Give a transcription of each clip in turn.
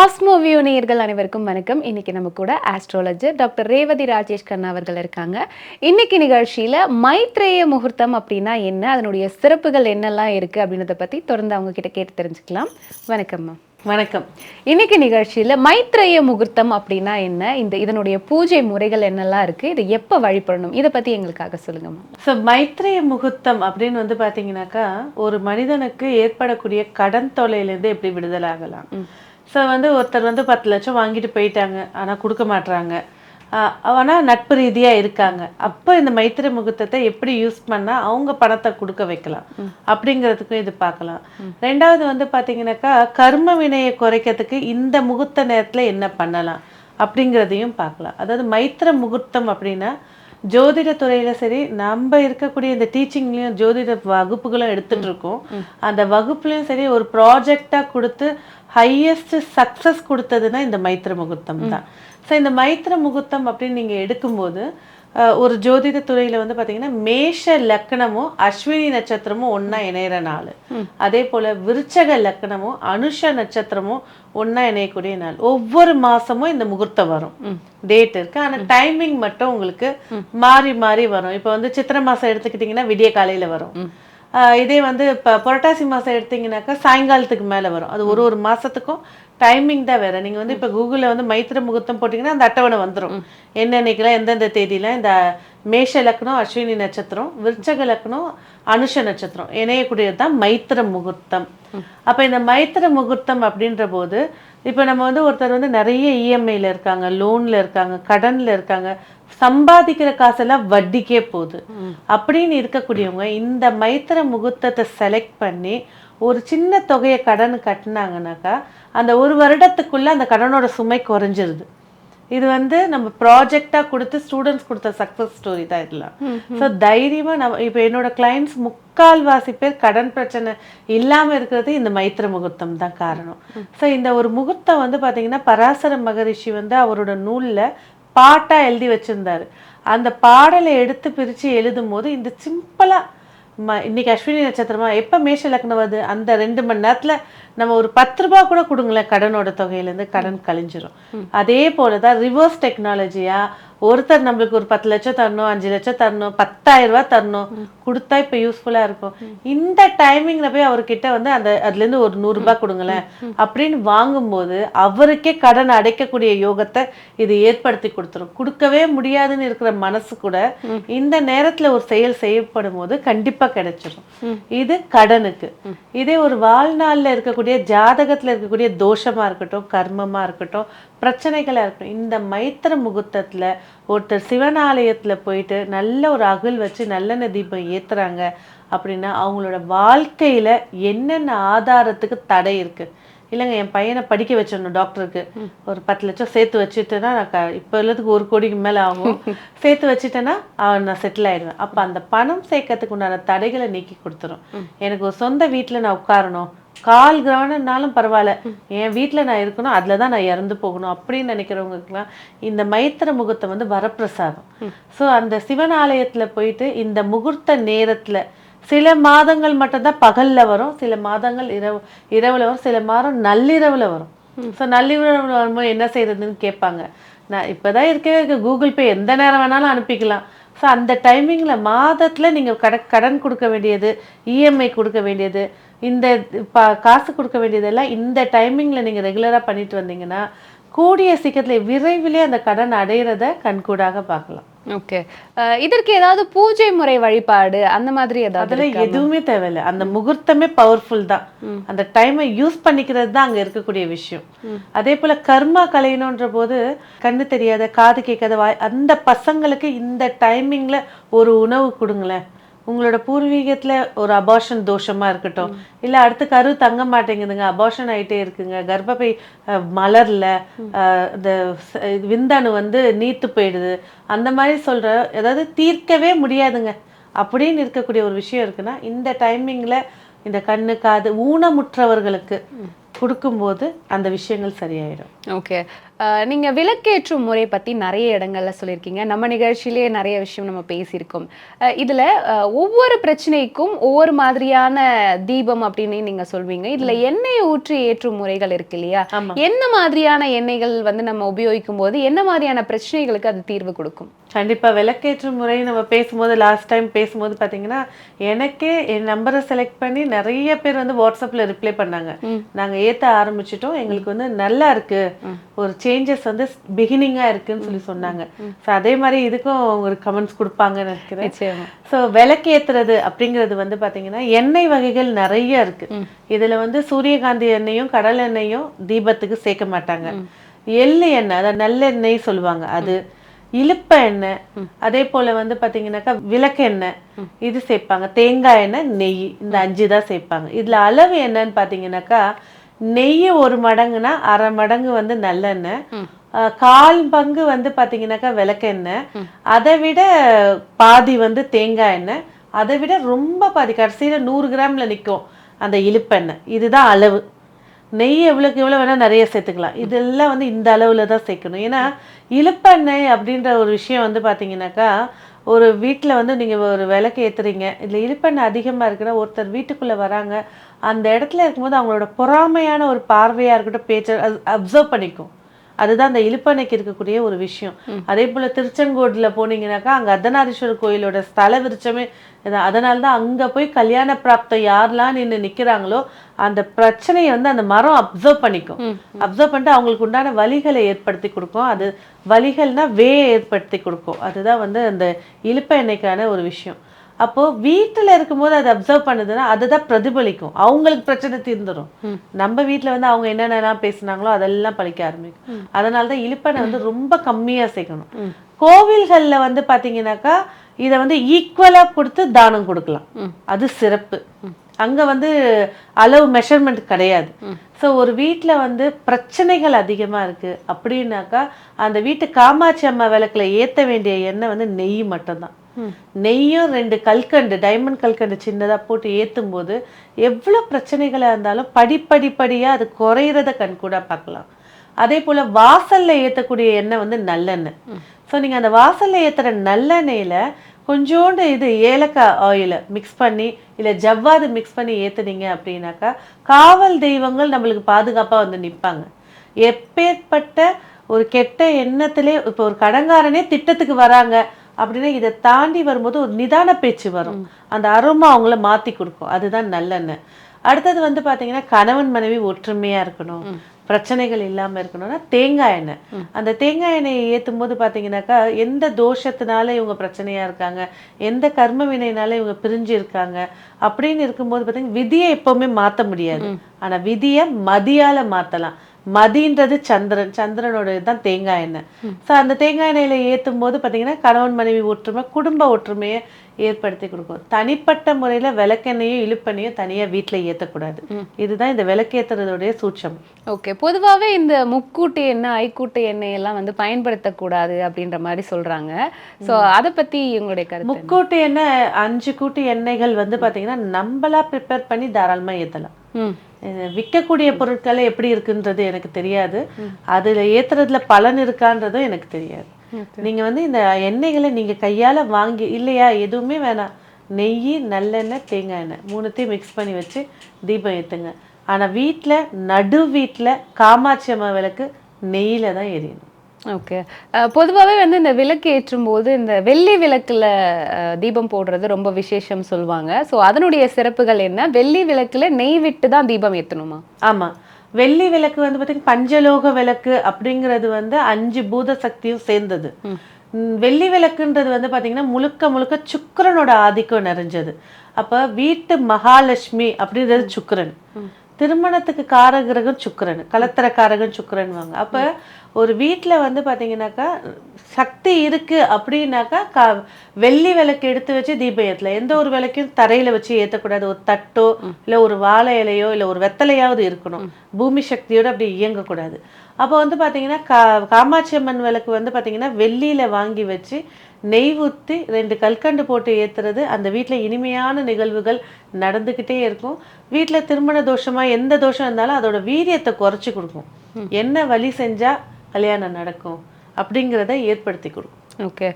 Cosmo view நேயர்கள் அனைவருக்கும் வணக்கம். இன்னைக்கு நம்ம கூட ஆஸ்ட்ராலஜர் டாக்டர் ரேவதி ராஜேஷ் கண்ணா அவர்கள் இருக்காங்க. இன்னைக்கு நிகழ்ச்சியில மைத்ரேய முகூர்த்தம் அப்படின்னா என்ன? அதனுடைய சிறப்புகள் என்னெல்லாம் இருக்கு அப்படின்றத பத்தி தொடர்ந்து அவங்க கிட்ட கேட்டு தெரிஞ்சுக்கலாம். வணக்கம் மேம் வணக்கம். இன்னைக்கு நிகழ்ச்சியில மைத்ரேய முகூர்த்தம் அப்படின்னா என்ன? இந்த இதனுடைய பூஜை முறைகள் என்னெல்லாம் இருக்கு? இதை எப்போ வழிபடணும்? இதை பத்தி எங்களுக்காக சொல்லுங்க மேம் ஸோ மைத்ரேய முகூர்த்தம் அப்படின்னு வந்து பார்த்தீங்கன்னாக்கா ஒரு மனிதனுக்கு ஏற்படக்கூடிய கடன் தொல்லையிலேருந்து எப்படி விடுதலை ஆகலாம் ஸோ வந்து ஒருத்தர் வந்து பத்து லட்சம் வாங்கிட்டு போயிட்டாங்க. ஆனால் கொடுக்க மாட்றாங்க. ஆனால் நட்பு ரீதியாக இருக்காங்க. அப்போ இந்த மைத்திரை முகூர்த்தத்தை எப்படி யூஸ் பண்ணால் அவங்க பணத்தை கொடுக்க வைக்கலாம்? அப்படிங்கிறதுக்கும் இது பார்க்கலாம். ரெண்டாவது வந்து பார்த்தீங்கன்னாக்கா கர்ம வினையை குறைக்கிறதுக்கு இந்த முகூர்த்த நேரத்தில் என்ன பண்ணலாம்? அப்படிங்கிறதையும் பார்க்கலாம். அதாவது மைத்திர முகூர்த்தம் அப்படின்னா ஜோதிட துறையில சரி நம்ம இருக்கக்கூடிய இந்த டீச்சிங்லயும் ஜோதிட வகுப்புகளும் எடுத்துட்டு இருக்கோம் அந்த வகுப்புலயும் சரி ஒரு ப்ராஜெக்டா கொடுத்து ஹையஸ்ட் சக்சஸ் கொடுத்ததுன்னா இந்த மைத்திர முகூர்த்தம் தான். ஸோ இந்த மைத்திர முகூர்த்தம் அப்படின்னு நீங்க எடுக்கும்போது ஒரு ஜோதிட துறையில வந்து பாத்தீங்கன்னா மேஷ லக்கணமும் அஸ்வினி நட்சத்திரமும் ஒண்ணா இணையிற நாள். அதே போல விருச்சக லக்கணமும் அனுஷ நட்சத்திரமும் ஒண்ணா இணையக்கூடிய நாள். ஒவ்வொரு மாசமும் இந்த முகூர்த்தம் வரும். டேட் இருக்கு. ஆனா டைமிங் மட்டும் உங்களுக்கு மாறி மாறி வரும். இப்போ வந்து சித்திரை மாசம் எடுத்துக்கிட்டிங்கன்னா விடிய காலையில வரும். இதே வந்து இப்போ புரட்டாசி மாசம் எடுத்தீங்கன்னாக்கா சாயங்காலத்துக்கு மேல வரும். அது ஒரு ஒரு மாசத்துக்கும் டைமிங் தான் வேற. நீங்க வந்து இப்போ கூகுளில் வந்து மைத்திர முகூர்த்தம் போட்டிங்கன்னா அந்த அட்டவணை வந்துரும். என்னன்னைக்கெல்லாம் எந்தெந்த தேதியில? இந்த மேஷ லக்னம் அஸ்வினி நட்சத்திரம் விருச்சக லக்னம் அனுஷ நட்சத்திரம் இணையக்கூடியது தான் மைத்திர முகூர்த்தம். அப்ப இந்த மைத்திர முகூர்த்தம் அப்படின்ற போது இப்போ நம்ம வந்து ஒருத்தர் வந்து நிறைய இஎம்ஐல இருக்காங்க லோன்ல இருக்காங்க கடன்ல இருக்காங்க. சம்பாதிக்கிற காசெல்லாம் வட்டிக்கே போகுது. அப்படின்னு இருக்கக்கூடியவங்க இந்த மைத்திர முகூர்த்தத்தை செலக்ட் பண்ணி ஒரு சின்ன தொகையை கடன் கட்டினாங்கனாக்கா அந்த ஒரு வருடத்துக்குள்ள அந்த கடனோட சுமை குறைஞ்சிருது. இது வந்து நம்ம ப்ராஜெக்டாக கொடுத்து ஸ்டூடெண்ட்ஸ் கொடுத்த சக்ஸஸ் ஸ்டோரி தான் இதெல்லாம். ஸோ தைரியமாக நம்ம இப்போ என்னோட கிளைண்ட்ஸ் முக்கால்வாசி பேர் கடன் பிரச்சனை இல்லாமல் இருக்கிறது இந்த மைத்திர முகூர்த்தம் தான் காரணம். ஸோ இந்த ஒரு முகூர்த்தம் வந்து பார்த்தீங்கன்னா பராசர மகரிஷி வந்து அவரோட நூலில் பாட்டாக எழுதி வச்சிருந்தாரு. அந்த பாடலை எடுத்து பிரித்து எழுதும் போது இந்த சிம்பிளாக ம இன்னைக்கு அஸ்வினி நட்சத்திரமா எப்போ மேஷ லக்னம் வருது? அந்த ரெண்டு மணி நேரத்துல நம்ம ஒரு பத்து ரூபாய் கூட கொடுங்களேன். கடனோட தொகையிலேருந்து கடன் கழிஞ்சிரும். அதே போல தான் ரிவர்ஸ் டெக்னாலஜியா ஒருத்தர் நம்மளுக்கு ஒரு பத்து லட்சம் தரணும் அஞ்சு லட்சம் தரணும் பத்தாயிரம் ரூபாய் தரணும் கொடுத்தா இப்போ யூஸ்ஃபுல்லா இருக்கும். இந்த டைமிங்ல போய் அவர்கிட்ட வந்து அந்த அதுல இருந்து ஒரு நூறு ரூபாய் கொடுங்களேன் அப்படின்னு வாங்கும்போது அவருக்கே கடன் அடைக்கக்கூடிய யோகத்தை இது ஏற்படுத்தி கொடுத்துரும். கொடுக்கவே முடியாதுன்னு இருக்கிற மனசு கூட இந்த நேரத்துல ஒரு செயல் செய்யப்படும் போது கண்டிப்பா கிடைச்சிடும் இது கடனுக்கு. இதே ஒரு வாழ்நாள்ல இருக்கக்கூடிய ஜாதகத்துல இருக்கக்கூடிய தோஷமா இருக்கட்டும் கர்மமா இருக்கட்டும் பிரச்சனைகளா இருக்கட்டும் இந்த மைத்திர முகூர்த்தத்துல ஒருத்தர் சிவனாலயத்துல போயிட்டு நல்ல ஒரு அகல் வச்சு நல்லெண்ணெய் தீபம் ஏத்துறாங்க அப்படின்னா அவங்களோட வாழ்க்கையில என்னென்ன ஆதாரத்துக்கு தடை இருக்கு? இல்லைங்க என் பையனை படிக்க வச்சிடணும் டாக்டருக்கு. ஒரு பத்து லட்சம் சேர்த்து வச்சுட்டேன்னா நான் க- இப்போ உள்ளதுக்கு ஒரு கோடிக்கு மேலே ஆகும். சேர்த்து வச்சுட்டேன்னா அவன் நான் செட்டில் ஆயிடுவேன். அப்போ அந்த பணம் சேர்க்கறதுக்கு உண்டான தடைகளை நீக்கி கொடுத்துரும். எனக்கு ஒரு சொந்த வீட்டில் நான் உட்காரணும். கால் கிரகணம்னாலும் பரவாயில்ல. என் வீட்டில் நான் இருக்கணும் அதில் தான் நான் இறந்து போகணும் அப்படின்னு நினைக்கிறவங்களுக்குலாம் இந்த மைத்திர முகூர்த்தம் வந்து வரப்பிரசாதம். ஸோ அந்த சிவன் ஆலயத்தில் போயிட்டு இந்த முகூர்த்த நேரத்தில் சில மாதங்கள் மட்டும்தான் பகல்ல வரும் சில மாதங்கள் இரவு இரவுல வரும் சில மாதம் நள்ளிரவுல வரும். ஸோ நள்ளிரவில் வரும்போது என்ன செய்யறதுன்னு கேட்பாங்க. நான் இப்போதான் இருக்கவே கூகுள் பே எந்த நேரம் வேணாலும் அனுப்பிக்கலாம். ஸோ அந்த டைமிங்கில் மாதத்தில் நீங்கள் கட கடன் கொடுக்க வேண்டியது இஎம்ஐ கொடுக்க வேண்டியது இந்த பா காசு கொடுக்க வேண்டியதெல்லாம் இந்த டைமிங்கில் நீங்கள் ரெகுலராக பண்ணிட்டு வந்தீங்கன்னா கூடிய சீக்கிரத்தில் விரைவிலே அந்த கடன் அடையிறத கண்கூடாக பார்க்கலாம். ஓகே இதற்கு ஏதாவது பூஜை முறை வழிபாடு அந்த மாதிரி ஏதாவது அதுல? எதுவுமே தேவையில்லை. அந்த முகூர்த்தமே பவர்ஃபுல் தான். அந்த டைமை யூஸ் பண்ணிக்கிறது தான் அங்க இருக்கக்கூடிய விஷயம். அதே போல கர்மா கலையணுன்ற போது கண்ணு தெரியாத காது கேட்காத வாய் அந்த பசங்களுக்கு இந்த டைமிங்ல ஒரு உணவு கொடுங்களேன். உங்களோட பூர்வீகத்துல ஒரு அபார்ஷன் தோஷமா இருக்கட்டும். இல்ல அடுத்து கரு தங்க மாட்டேங்குதுங்க. அபார்ஷன் ஆயிட்டே இருக்குங்க. கர்ப்பப்பை மலர்ல இந்த விந்தணு வந்து நீத்து போயிடுது. அந்த மாதிரி சொல்ற அதாவது தீர்க்கவே முடியாதுங்க. அப்படின்னு இருக்கக்கூடிய ஒரு விஷயம் இருக்குன்னா இந்த டைமிங்ல இந்த கண்ணு காது ஊனமுற்றவர்களுக்கு கொடுக்கும்போது அந்த விஷயங்கள் சரியாயிடும். ஓகே நீங்க விளக்கேற்றும் முறை பத்தி நிறைய இடங்கள்ல சொல்லியிருக்கீங்க. நம்ம நிகழ்ச்சியிலேயே நிறைய விஷயம் நம்ம பேசியிருக்கோம். இதுல ஒவ்வொரு பிரச்சனைக்கும் ஒவ்வொரு மாதிரியான தீபம் அப்படின்னு நீங்க சொல்வீங்க. இதுல எண்ணெய் ஊற்றி ஏற்றும் முறைகள் இருக்கு இல்லையா. என்ன மாதிரியான எண்ணெய்கள் வந்து நம்ம உபயோகிக்கும் போது என்ன மாதிரியான பிரச்சனைகளுக்கு அது தீர்வு கொடுக்கும்? கண்டிப்பா விளக்கேற்றும் முறை நம்ம பேசும்போது லாஸ்ட் டைம் பேசும்போது பாத்தீங்கன்னா எனக்கே என் நம்பரை செலக்ட் பண்ணி நிறைய பேர் வந்து வாட்ஸ்அப்ல ரிப்ளை பண்ணாங்க. ம். நாங்க ஏத்த ஆரம்பிச்சிட்டோம். எங்களுக்கு வந்து நல்லா இருக்கு. ஒரு சேஞ்சஸ் வந்து பிகினிங்கா இருக்குன்னு சொல்லி சொன்னாங்க. ஸோ அதே மாதிரி இதுக்கும் ஒரு கமெண்ட்ஸ் கொடுப்பாங்கன்னு நினைக்கிறேன். ஸோ விளக்கேத்துறது அப்படிங்கிறது வந்து பாத்தீங்கன்னா எண்ணெய் வகைகள் நிறைய இருக்கு. இதுல வந்து சூரியகாந்தி எண்ணெயும் கடல் எண்ணெயும் தீபத்துக்கு சேர்க்க மாட்டாங்க. எள்ளு எண்ணெய் அதாவது நல்லெண்ணெய் சொல்லுவாங்க. அது இலுப்ப எண்ணெய் அதே போல வந்து பாத்தீங்கன்னாக்கா விளக்கெண்ணெய் இது சேர்ப்பாங்க. தேங்காய் எண்ணெய் நெய் இந்த அஞ்சு தான் சேர்ப்பாங்க. இதுல அளவு என்னன்னு பாத்தீங்கன்னாக்கா நெய் ஒரு மடங்குனா அரை மடங்கு வந்து நல்லெண்ணெய். கால் பங்கு வந்து பாத்தீங்கன்னாக்கா விளக்கெண்ணெய். அதை விட பாதி வந்து தேங்காய் எண்ணெய். அதை விட ரொம்ப பாதி கடைசியில நூறு கிராம்ல நிக்கும் அந்த இலுப்பெண்ணெய் இதுதான் அளவு. நெய் எவ்வளோக்கு எவ்வளோ வேணால் நிறைய சேர்த்துக்கலாம். இதெல்லாம் வந்து இந்த அளவில் தான் சேர்க்கணும். ஏன்னா இலுப்பெண்ணெய் அப்படின்ற ஒரு விஷயம் வந்து பார்த்தீங்கன்னாக்கா ஒரு வீட்டில் வந்து நீங்கள் ஒரு விளக்கு ஏற்றுறீங்க இதில் இலுப்பெண்ணெய் அதிகமாக இருக்குன்னா ஒருத்தர் வீட்டுக்குள்ளே வராங்க. அந்த இடத்துல இருக்கும்போது அவங்களோட பொறாமையான ஒரு பார்வையாக இருக்கட்டும் பேச்சை அது அப்சர்வ் பண்ணிக்கும். அதுதான் அந்த இலுப்பனைக்கு இருக்கக்கூடிய ஒரு விஷயம். அதே போல திருச்செங்கோடுல போனீங்கன்னாக்கா அங்க அர்த்தநாரீஸ்வரர் கோயிலோட ஸ்தல விருட்சமே இதான். அதனால தான் அங்க போய் கல்யாண பிராப்தம் யாரெல்லாம் நின்று நிக்கிறாங்களோ அந்த பிரச்சனையை வந்து அந்த மரம் அப்சர்வ் பண்ணிக்கும். அப்சர்வ் பண்ணிட்டு அவங்களுக்கு உண்டான வலிகளை ஏற்படுத்தி கொடுக்கும். அது வலிகள்னா வே ஏற்படுத்தி கொடுக்கும். அதுதான் வந்து அந்த இலுப்ப எண்ணெய்க்கான ஒரு விஷயம். அப்போ வீட்டுல இருக்கும்போது அதை அப்சர்வ் பண்ணுதுன்னா அதுதான் பிரதிபலிக்கும். அவங்களுக்கு பிரச்சனை தீர்ந்துடும் நம்ம வீட்ல வந்து அவங்க என்னென்னலாம் பேசுனாங்களோ அதெல்லாம் பழிக்க ஆரம்பிக்கும். அதனால தான் இழுப்பனை வந்து ரொம்ப கம்மியா சேர்க்கணும். கோவில்கள்ல வந்து பாத்தீங்கன்னாக்கா இதை வந்து ஈக்குவலா கொடுத்து தானம் கொடுக்கலாம். அது சிறப்பு. அங்க வந்து அளவு மெஷர்மெண்ட் கிடையாது. ஸோ ஒரு வீட்ல வந்து பிரச்சனைகள் அதிகமா இருக்கு அப்படின்னாக்கா அந்த வீட்டு காமாட்சி அம்மா விளக்குல ஏத்த வேண்டிய எண்ணெய் வந்து நெய் மட்டும்தான். நெய்யும் ரெண்டு கல்கண்டு டைமண்ட் கல்கண்டு சின்னதாக போட்டு ஏற்றும் போது எவ்வளோ பிரச்சனைகளாக இருந்தாலும் படிப்படிப்படியாக அது குறையிறத கண்கூடாக பார்க்கலாம். அதே போல் வாசலில் ஏற்றக்கூடிய எண்ணெய் வந்து நல்லெண்ணெய். ஸோ நீங்கள் அந்த வாசலில் ஏற்றுற நல்லெண்ணெயில் கொஞ்சோண்டு இது ஏலக்காய் ஆயிலை மிக்ஸ் பண்ணி இல்லை ஜவ்வாது மிக்ஸ் பண்ணி ஏற்றுனீங்க அப்படின்னாக்கா காவல் தெய்வங்கள் நம்மளுக்கு பாதுகாப்பாக வந்து நிற்பாங்க எப்பேற்பட்ட ஒரு கெட்ட எண்ணத்திலே இப்போ ஒரு கடங்காரனே திட்டத்துக்கு வராங்க அப்படின்னா இதை தாண்டி வரும்போது ஒரு நிதான பேச்சு வரும். அந்த அருமை அவங்கள மாத்தி கொடுக்கும். அதுதான் நல்லெண்ணெய். அடுத்தது வந்து பாத்தீங்கன்னா கணவன் மனைவி ஒற்றுமையா இருக்கணும். பிரச்சனைகள் இல்லாம இருக்கணும்னா தேங்காய் எண்ணெய். அந்த தேங்காய் எண்ணெயை ஏத்தும் போது பாத்தீங்கன்னாக்கா எந்த தோஷத்தினால இவங்க பிரச்சனையா இருக்காங்க எந்த கர்ம வினைனால இவங்க பிரிஞ்சு இருக்காங்க அப்படின்னு இருக்கும்போது பாத்தீங்கன்னா விதியை எப்பவுமே மாத்த முடியாது. ஆனா விதியை மதியால மாத்தலாம். மதின்றது சந்திரன். சந்திரனோட தான் தேங்காய் எண்ணெய். ஸோ அந்த தேங்காய் எண்ணெயில ஏத்தும் போது பாத்தீங்கன்னா கணவன் மனைவி ஒற்றுமை குடும்ப ஒற்றுமையை ஏற்படுத்தி கொடுக்கும். தனிப்பட்ட முறையில விளக்கெண்ணையும் இழுப்பெண்ணையும் தனியா வீட்டுல ஏத்தக்கூடாது. இதுதான் இந்த விளக்கேத்துறதோடைய சூட்சம். ஓகே. பொதுவாகவே இந்த முக்கூட்டு எண்ணெய் ஐக்கூட்டு எண்ணெய் எல்லாம் வந்து பயன்படுத்தக்கூடாது அப்படின்ற மாதிரி சொல்றாங்க. ஸோ அதை பத்தி உங்களுடைய கருத்து? முக்கூட்டு எண்ணெய் அஞ்சு கூட்டு எண்ணெய்கள் வந்து பாத்தீங்கன்னா நம்மளா ப்ரிப்பேர் பண்ணி தாராளமா ஏத்தலாம். ம். இது விற்கக்கூடிய பொருட்கள் எப்படி இருக்குன்றது எனக்கு தெரியாது. அதுல ஏத்துறதுல பலன் இருக்கான்றதும் எனக்கு தெரியாது. நீங்க வந்து இந்த எண்ணெய்களை நீங்க கையால வாங்கி இல்லையா? எதுவுமே வேணாம். நெய் நல்லெண்ணெய் தேங்காய் எண்ணெய் மூணுத்தையும் மிக்ஸ் பண்ணி வச்சு தீபம் ஏத்துங்க. ஆனா வீட்ல நடு வீட்ல காமாட்சி அம்மா விளக்கு நெய்யில தான் எரியணும். ஓகே பொதுவாகவே வந்து இந்த விளக்கு ஏற்றும் போது இந்த வெள்ளி விளக்குல தீபம் போடுறது ரொம்ப விசேஷம் சொல்லுவாங்க ஸோ அதனுடைய சிறப்புகள் என்ன? வெள்ளி விளக்குல நெய் விட்டு தான் தீபம் ஏற்றணுமா ஆமா. வெள்ளி விளக்கு வந்து பார்த்தீங்கன்னா பஞ்சலோக விளக்கு அப்படிங்கிறது வந்து அஞ்சு பூத சக்தியும் சேர்ந்தது. வெள்ளி விளக்குன்றது வந்து பாத்தீங்கன்னா முழுக்க முழுக்க சுக்கிரனோட ஆதிக்கம் நிறைஞ்சது. அப்ப வீட்டு மகாலட்சுமி அப்படின்றது சுக்கிரன். திருமணத்துக்கு காரகிரகம் சுக்கிரன் கலத்தர காரகம் சுக்கிரன் வாங்க அப்ப ஒரு வீட்ல வந்து பாத்தீங்கன்னாக்கா சக்தி இருக்கு அப்படின்னாக்கா கா வெள்ளி விளக்கு எடுத்து வச்சு தீபம் ஏத்தலாம். எந்த ஒரு விளக்கையும் தரையில வச்சு ஏத்தக்கூடாது. ஒரு தட்டோ இல்ல ஒரு வாழை இலையோ இல்ல ஒரு வெத்தலையாவது இருக்கணும். பூமி சக்தியோட அப்படி இயங்கக்கூடாது. அப்போ வந்து பாத்தீங்கன்னா கா காமாட்சி அம்மன் விளக்கு வந்து பாத்தீங்கன்னா வெள்ளியில வாங்கி வச்சு நெய் ஊற்றி ரெண்டு கல்கண்டு போட்டு ஏத்துறது. அந்த வீட்ல இனிமையான நிகழ்வுகள் நடந்துக்கிட்டே இருக்கும். வீட்ல திருமண தோஷமா எந்த தோஷம் இருந்தாலும் அதோட வீரியத்தை குறைச்சி கொடுக்கும். என்ன வழி செஞ்சா கல்யாணம் நடக்கும் அப்படிங்கிறத ஏற்படுத்தி கொடுக்கும். ஓகே.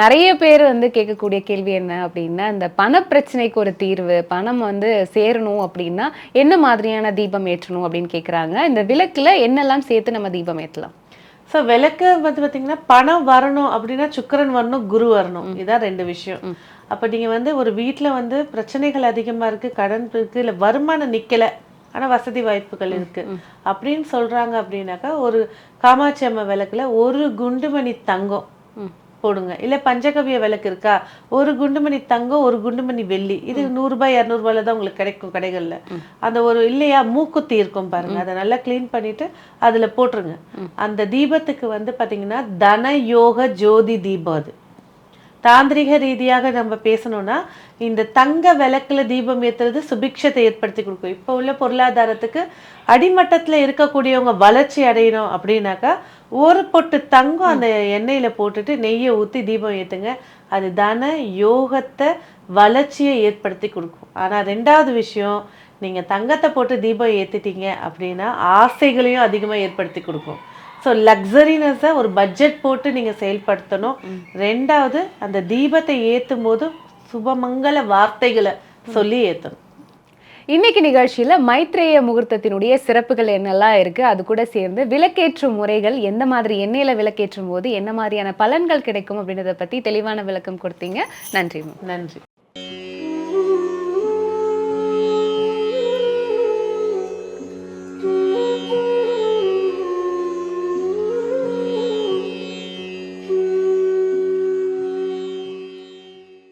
நிறைய பேர் வந்து கேட்கக்கூடிய கேள்வி என்ன அப்படின்னா இந்த பண பிரச்சனைக்கு ஒரு தீர்வு பணம் வந்து சேரணும் அப்படின்னா என்ன மாதிரியான தீபம் ஏற்றணும் அப்படின்னு கேட்குறாங்க இந்த விளக்குல என்னெல்லாம் சேர்த்து நம்ம தீபம் ஏற்றலாம் ஸோ விளக்கு வந்து பார்த்தீங்கன்னா பணம் வரணும் அப்படின்னா சுக்கிரன் வரணும் குரு வரணும். இதான் ரெண்டு விஷயம். அப்போ நீங்கள் வந்து ஒரு வீட்டில் வந்து பிரச்சனைகள் அதிகமாக இருக்குது கடன் இருக்குது இல்லை வருமானம் நிற்கலை ஆனால் வசதி வாய்ப்புகள் இருக்குது அப்படின்னு சொல்கிறாங்க அப்படின்னாக்கா ஒரு காமாட்சி அம்மா விளக்குல ஒரு குண்டுமணி தங்கம். போடுங்க. இல்லை பஞ்சகவிய விளக்கு இருக்கா? ஒரு குண்டுமணி தங்கம் ஒரு குண்டுமணி வெள்ளி. இது நூறுரூபா இரநூறுபால தான் உங்களுக்கு கிடைக்கும் கடைகள்ல. அந்த ஒரு இல்லையா மூக்குத்தி இருக்கும் பாருங்க. அதை நல்லா க்ளீன் பண்ணிட்டு அதுல போட்டுருங்க. அந்த தீபத்துக்கு வந்து பாத்தீங்கன்னா தன யோக ஜோதி தீபம் அது. தாந்திரிக ரீதியாக நம்ம பேசணும்னா இந்த தங்க விளக்குல தீபம் ஏத்துறது சுபிக்ஷத்தை ஏற்படுத்தி கொடுக்கும். இப்போ உள்ள பொருளாதாரத்துக்கு அடிமட்டத்துல இருக்கக்கூடியவங்க வளர்ச்சி அடையணும் அப்படின்னாக்கா ஒரு பொட்டு தங்கம் அந்த எண்ணெயில போட்டுட்டு நெய்யை ஊத்தி தீபம் ஏத்துங்க. அது தன யோகத்தை வளர்ச்சியை ஏற்படுத்தி கொடுக்கும். ஆனா ரெண்டாவது விஷயம் நீங்க தங்கத்தை போட்டு தீபம் ஏத்திட்டீங்க அப்படின்னா ஆசைகளையும் அதிகமா ஏற்படுத்தி கொடுக்கும். ஸோ லக்ஸரினஸை ஒரு பட்ஜெட் போட்டு நீங்கள் செயல்படுத்தணும். ரெண்டாவது அந்த தீபத்தை ஏற்றும் போது சுபமங்கல வார்த்தைகளை சொல்லி ஏற்றணும் இன்னைக்கு நிகழ்ச்சியில் மைத்ரேய முகூர்த்தத்தினுடைய சிறப்புகள் என்னெல்லாம் இருக்குது அது கூட சேர்ந்து விளக்கேற்றும் முறைகள் எந்த மாதிரி எண்ணெயில் விளக்கேற்றும் போது என்ன மாதிரியான பலன்கள் கிடைக்கும் அப்படின்றத பற்றி தெளிவான விளக்கம் கொடுத்தீங்க. நன்றி மேம். நன்றி.